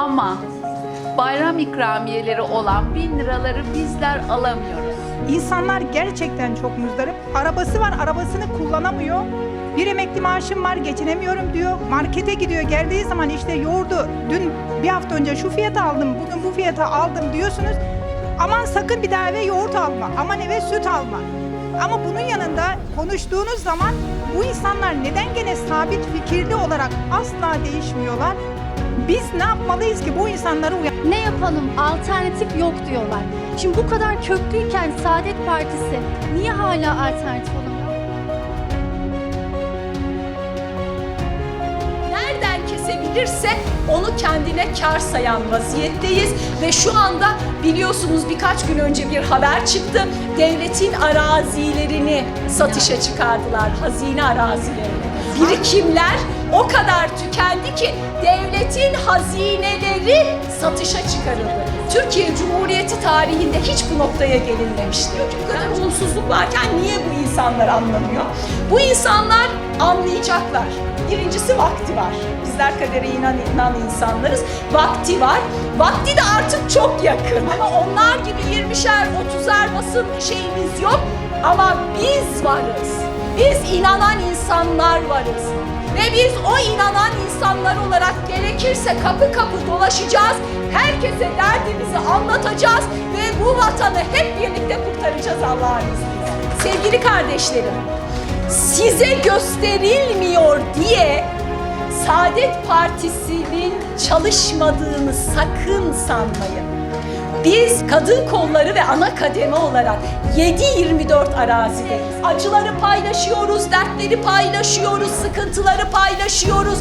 Ama bayram ikramiyeleri olan bin liraları bizler alamıyoruz. İnsanlar gerçekten çok muzdarip. Arabası var, arabasını kullanamıyor. Bir emekli maaşım var, geçinemiyorum diyor. Markete gidiyor, geldiği zaman işte yoğurdu. Dün bir hafta önce şu fiyata aldım, bugün bu fiyata aldım diyorsunuz. Aman sakın bir daha eve yoğurt alma, aman eve süt alma. Ama bunun yanında konuştuğunuz zaman bu insanlar neden gene sabit fikirli olarak asla değişmiyorlar? Biz ne yapmalıyız ki bu insanları uyan Ne yapalım alternatif yok diyorlar. Şimdi bu kadar köklüyken Saadet Partisi niye hala alternatif olamıyor? nereden kesebilirse onu kendine kar sayan vaziyetteyiz ve şu anda biliyorsunuz birkaç gün önce bir haber çıktı. Devletin arazilerini satışa çıkardılar, hazine arazilerini. Birikimler o kadar tükendi ki devletin hazineleri satışa çıkarıldı. Türkiye Cumhuriyeti tarihinde hiç bu noktaya gelinmemişti. Bu kadar olumsuzluk varken niye bu insanlar anlamıyor? Bu insanlar anlayacaklar. Birincisi vakti var. Bizler kadere inan, inan insanlarız. Vakti var. Vakti de artık çok yakın. Ama onlar gibi 20'şer, 30'er basın şeyimiz yok. Ama biz varız. Biz inanan insanlar varız. Ve biz o inanan insanlar olarak gerekirse kapı kapı dolaşacağız. Herkese derdimizi anlatacağız ve bu vatanı hep birlikte kurtaracağız Allah'ın izniyle. Sevgili kardeşlerim, size gösterilmiyor diye Saadet Partisi'nin çalışmadığını sakın sanmayın. Biz kadın kolları ve ana kademe olarak 7-24 arazideyiz. Acıları paylaşıyoruz, dertleri paylaşıyoruz, sıkıntıları paylaşıyoruz.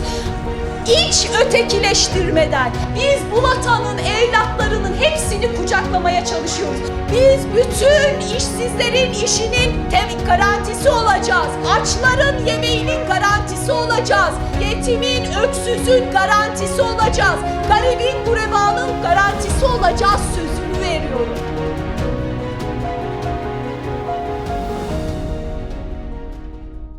İç ötekileştirmeden biz bu vatanın evlatlarının hepsini kucaklamaya çalışıyoruz. Biz bütün işsizlerin işinin tem- garantisi olacağız. Açların yemeğinin garantisi olacağız. Yetimin, öksüzün garantisi olacağız. Garibin, gurebanın olacağız sözünü veriyorum.